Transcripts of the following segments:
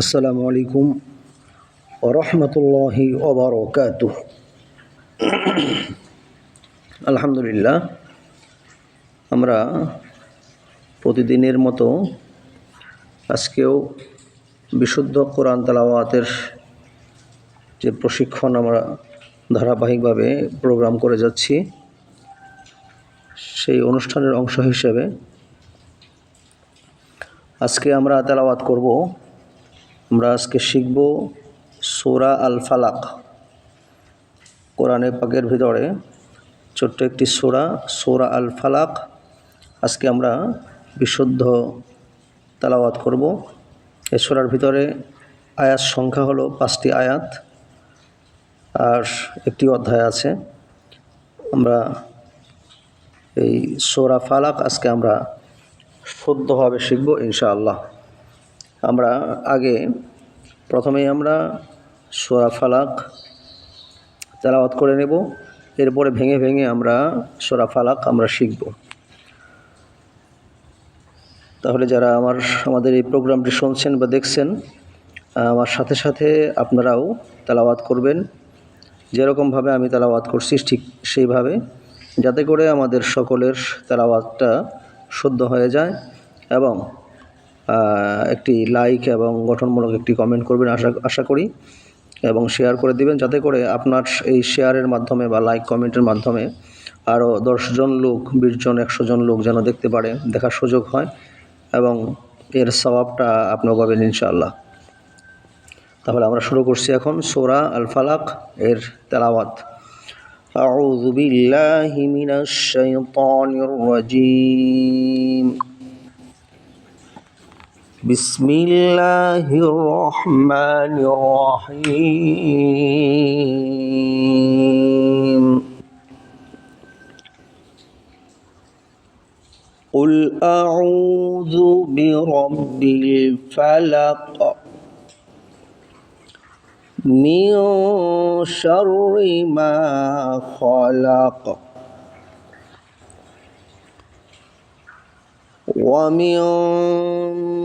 আসসালামু আলাইকুম ওরহমতুল্লাহি ওবরকাত আলহামদুলিল্লাহ, আমরা প্রতিদিনের মতো আজকেও বিশুদ্ধ কোরআন তালাওয়াতের যে প্রশিক্ষণ আমরা ধারাবাহিকভাবে প্রোগ্রাম করে যাচ্ছি, সেই অনুষ্ঠানের অংশ হিসেবে আজকে আমরা তেলাওয়াত করব আমরা আজকে শিখব সোরা আল ফালাক কোরআনে পাকের ভিতরে ছোট্ট একটি সোরা সোরা আল ফালাক আজকে আমরা বিশুদ্ধ তালাওয়াত করব। এই সোরার ভিতরে আয়াত সংখ্যা হলো পাঁচটি আয়াত, আর একটি অধ্যায় আছে। আমরা এই সোরা ফালাক আজকে আমরা শুদ্ধভাবে শিখব ইনশাআল্লাহ। আমরা আগে প্রথমেই আমরা সোরা ফালাক তেলাওয়াত করে নেব। এরপরে ভেঙে ভেঙে আমরা সোরা ফালাক আমরা শিখব। তাহলে যারা আমার, আমাদের এই প্রোগ্রামটি শুনছেন বা দেখছেন, আমার সাথে সাথে আপনারাও তেলাওয়াত করবেন। যেরকমভাবে আমি তেলাওয়াত করছি, ঠিক সেইভাবে, যাতে করে আমাদের সকলের তেলাওয়াতটা শুদ্ধ হয়ে যায় এবং একটি লাইক এবং গঠনমূলক একটি কমেন্ট করবেন আশা আশা করি এবং শেয়ার করে দিবেন যাতে করে আপনার এই শেয়ারের মাধ্যমে বা লাইক কমেন্টের মাধ্যমে আরও দশজন লোক বিশজন একশো জন লোক যেন দেখতে পারে দেখার সুযোগ হয় এবং এর স্বভাবটা আপনার পাবেন ইনশাআল্লাহ তাহলে আমরা শুরু করছি এখন সোরা আল ফালাক এর তেলাওয়াত أعوذ بالله من الشيطان الرجيم بسم الله الرحمن الرحيم. قل أعوذ برب الفلق من شر ما خلق ومن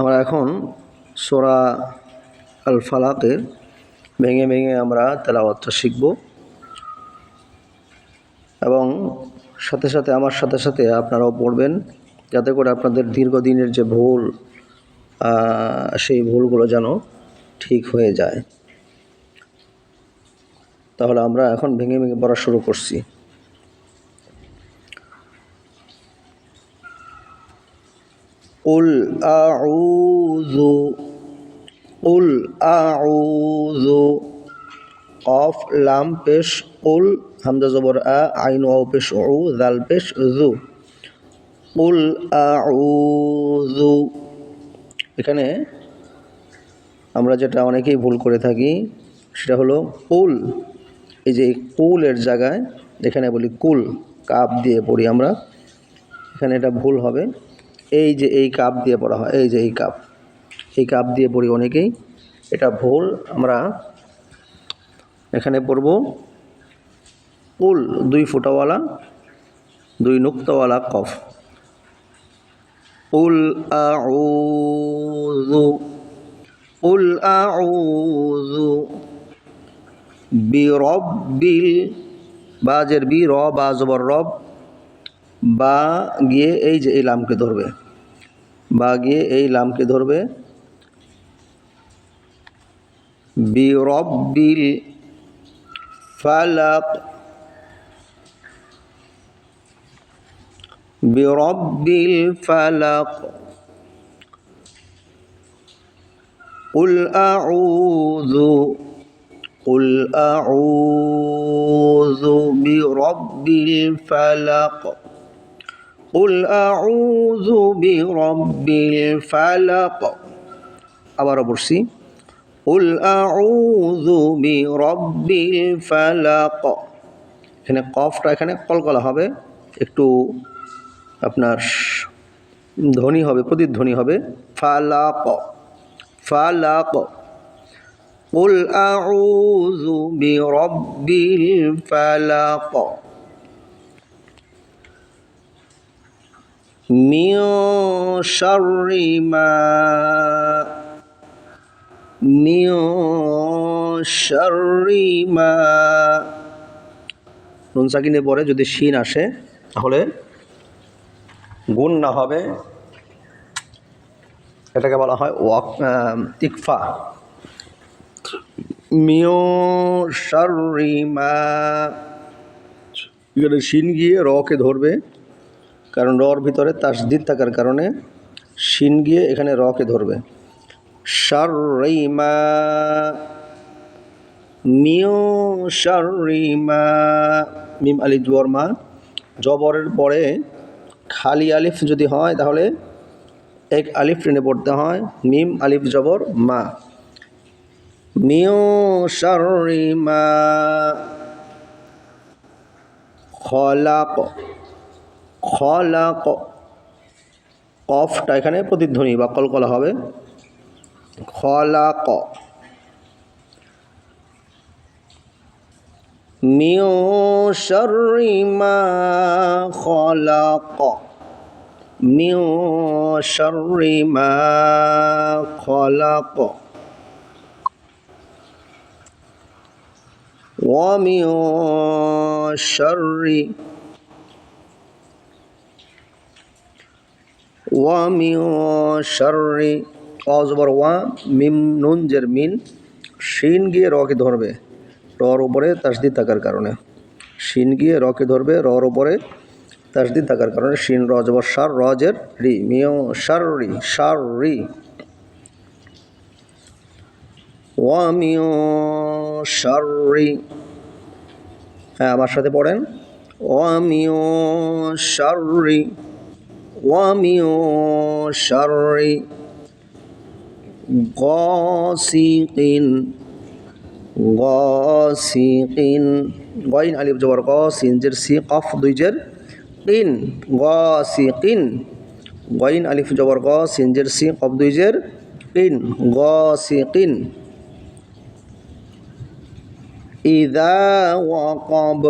আমরা এখন সোরা আল ফালাকের ভেঙে ভেঙে আমরা তেলাওয়াতটা শিখব। এবং সাথে সাথে, আমার সাথে সাথে আপনারাও পড়বেন, যাতে করে আপনাদের দীর্ঘদিনের যে ভুল সেই ভুলগুলো যেন ঠিক হয়ে যায়। তাহলে আমরা এখন ভেঙে ভেঙে পড়া শুরু করছি। قل أعوذ قل أعوذ قاف লাম পেশ قل হামজা জবর আ আইন ওয়াও পেশ উ দাল পেশ জু قل أعوذ এখানে আমরা যেটা অনেকেই ভুল করে থাকি সেটা হলো কুল এই যে কুলের জায়গায় এখানে বলি কুল কাপ দিয়ে পড়ি আমরা এখানে এটা ভুল হবে এই যে এই কাপ দিয়ে পড়া হয়, এই যে এই কাপ। এই কাপ দিয়ে পড়ি অনেকেই। এটা ভুল, আমরা এখানে পড়ব কুল দুই ফুটাওয়ালা, দুই নুক্তাওয়ালা কফ। কুল আউযু কুল আউযু বিরব্বিল বাজের বি র বা রব। বা গিয়ে এই যে এই লামকে ধরবে বা গিয়ে এই লামকে ধরবে বিরব্বিল ফালাক বিরব্বিল ফালাক قل أعوذ قل أعوذ برب الفلق قل أعوذ برب الفلق আবারও পড়ছি উল আউযু বিরাব্বিল ফালাক এখানে কফটা এখানে কলকলা হবে একটু আপনার ধ্বনি হবে প্রতিধ্বনি হবে ফালাক ফালাক قل أعوذ برب الفلق من شر ما من شر ما নুন সাকিনের পরে যদি শিন আসে তাহলে গুণ না হবে এটাকে বলা হয় ওয়াক ইকফা মিও শারিমা এখানে শিন গিয়ে রকে ধরবে কারণ রর ভিতরে তাসদিদ থাকার কারণে শিন গিয়ে এখানে রকে ধরবে। শারিমা মিও শারিমা মিম আলিফ জবর মা, জবরের পরে খালি আলিফ যদি হয় তাহলে এক আলিফ টেনে পড়তে হয়, মিম আলিফ জবর মা। মিও শারিমা খলাক খলাক কফটা এখানে প্রতিধ্বনি বা কলকলা হবে খলাক মিও শারিমা খলাক মিও শারিমা খলাক ومن شر ওয়া ওয়া, মিম নুন জের মিন, শিন গিয়ে রকে ধরবে, রর ওপরে তাসদি থাকার কারণে। শিন গিয়ে রকে ধরবে, রর ওপরে তাসদি থাকার কারণে। শিন, র, জবর সার রজের রি মিও সার রি সার রি ওয়া মিয় সার রি হ্যাঁ আমার সাথে পড়েন। ওয়া মিয় সার রি ومن شر غاسق. غاسق. غين ألف جبر غاس جر سي قف ضجر قن غاسق. غين ألف جبر غاس جر سي قف ضجر قن غاسق. إذا وقب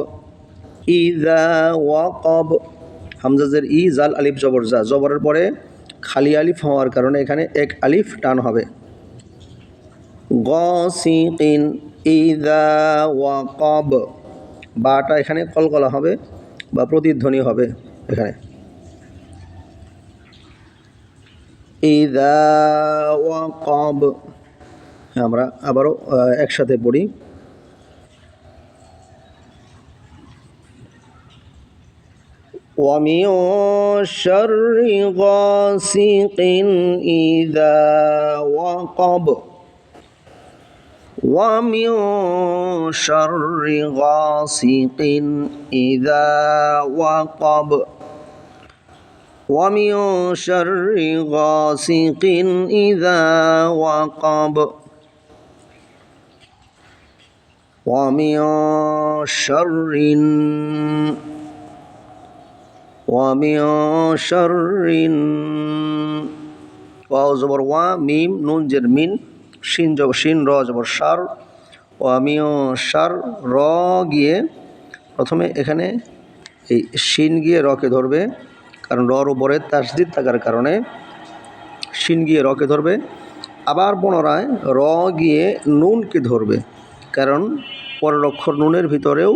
إذا وقب হামজাজের ই জাল আলিফ জবর জা। জবরের পরে খালি আলিফ হওয়ার কারণে এখানে এক আলিফ টান হবে। গসিকিন ইদা ওয়াকব। বাটা এখানে কলকলা হবে বা প্রতিধ্বনি হবে এখানে। ইদা ওয়াকব। আমরা আবারও একসাথে পড়ি। ومن شر غاسق إذا وقب. ومن شر غاسق إذا وقب. ومن شر غاسق إذا وقب. ومن شر ومن شر ওয়াও জবর ওয়া মিম নুন জের মিন শিন জবর শিন র জবর সার ওয়ামিও সার র গিয়ে প্রথমে এখানে এই শিন গিয়ে রকে ধরবে কারণ রর উপরে তাসদিদ থাকার কারণে শিন গিয়ে রকে ধরবে আবার পুনরায় র গিয়ে নুনকে ধরবে কারণ পরের অক্ষর নুনের ভিতরেও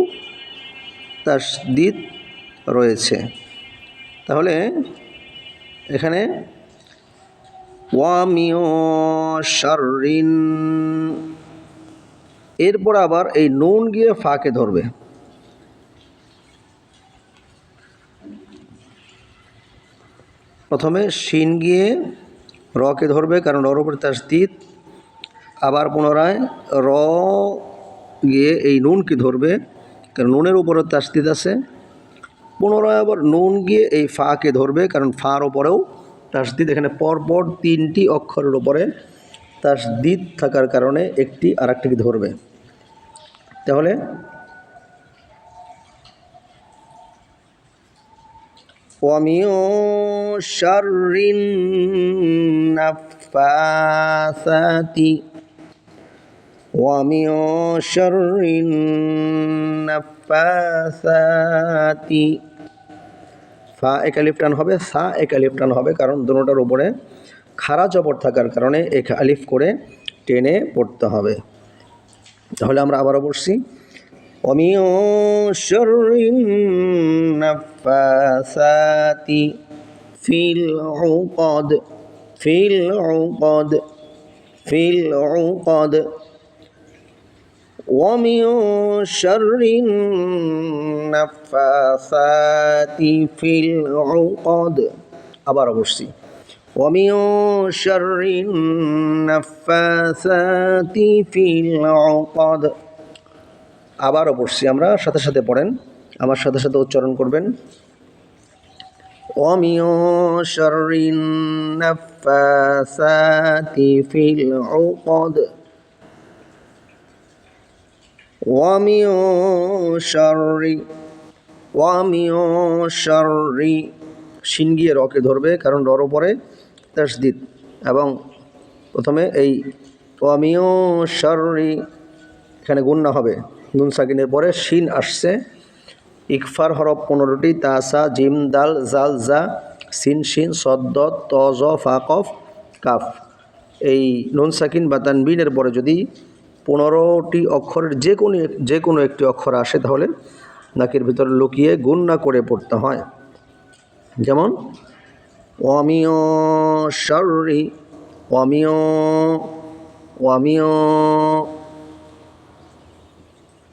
তাসদিদ রয়েছে তাহলে এখানে ওয়ামিও শারিন এরপর আবার এই নুন গিয়ে ফাঁকে ধরবে। প্রথমে শিন গিয়ে রকে ধরবে, কারণ রর উপরে তাসদিদ আবার পুনরায় র গিয়ে এই নুনকে ধরবে, কারণ নুনের উপরে তাসদিদ আছে। পুনরায় আবার নুন গিয়ে এই ফাকে ধরবে কারণ ফার ওপরেও তাসদিদ এখানে পরপর তিনটি অক্ষরের ওপরে তার দিদ থাকার কারণে একটি আর একটিকে ধরবে তাহলে ومن شر النفاثات ومن شر النفاثات ফাসাতি। ফা একালিফ টান হবে, সা একালিফ টান হবে, কারণ দুটোটার উপরে খাড়া চপর থাকার কারণে এক আলিফ করে টেনে পড়তে হবে। তাহলে আমরা আবারও পড়ছি অমিও শরীনাফাসাতি ফিল পদ ফিল পদ ফিল পদ ومن شر النفاثات في العقد আবার অবশ্যই ومن شر النفاثات في العقد আবারও পড়ছি আমরা সাথে সাথে পড়েন আমার সাথে সাথে উচ্চারণ করবেন ومن شر النفاثات في العقد ومن شر ومن شر শিন গিয়ে রকে ধরবে কারণ রর উপরে তাসদিদ এবং প্রথমে এই ওয়ামিও শর্রি এখানে গুন্না হবে নুন সাকিনের পরে শিন আসছে ইকফার হরফ পনেরোটি তাসা জিম দাল জাল জা সিন শিন সদ্দ ত জ ফা কফ কাফ এই নুন সাকিন বা তানবিনের পরে যদি পনেরোটি অক্ষরের যে কোনো যে কোনো একটি অক্ষর আসে তাহলে নাকের ভিতরে লুকিয়ে গুন্না করে পড়তে হয় যেমন অমিয় শর্রি অমিয় অমিয়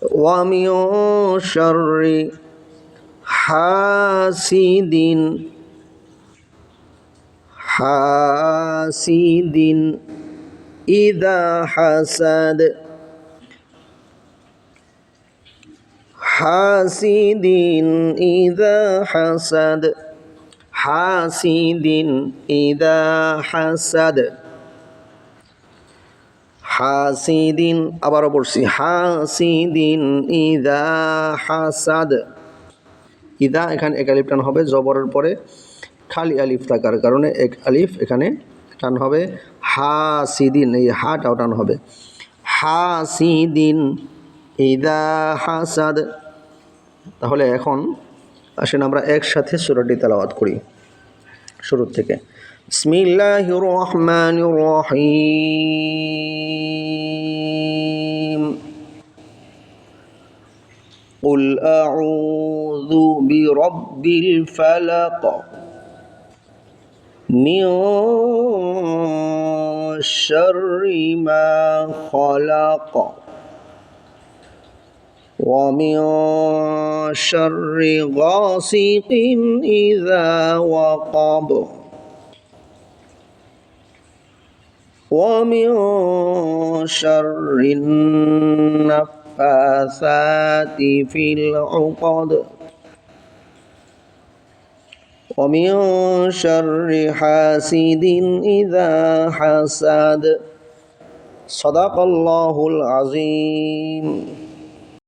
ومن شر حاسد حاسد إذا حسد হাসিদিন ইদা হাসাদ, হাসিদিন ইদা হাসাদ। হাসিদিন, আবারও পড়ছি হাসিদিন ইদা হাসাদ। ইদা এখানে এক আলিফ টান হবে, জবরের পরে খালি আলিফ থাকার কারণে এক আলিফ এখানে টান হবে, হাসিদিন, এই হাটাও টান হবে। হাসিদিন ইদা হাসাদ। তাহলে এখন আসেন আমরা একসাথে সুরটি তেলাওয়াত করি শুরুর থেকে بسم الله الرحمن الرحيم قل أعوذ برب الفلق من شر ما خلق ومن شر غاسق إذا وقب. ومن شر النفاثات في العقد. ومن شر حاسد إذا حسد. صدق الله العظيم.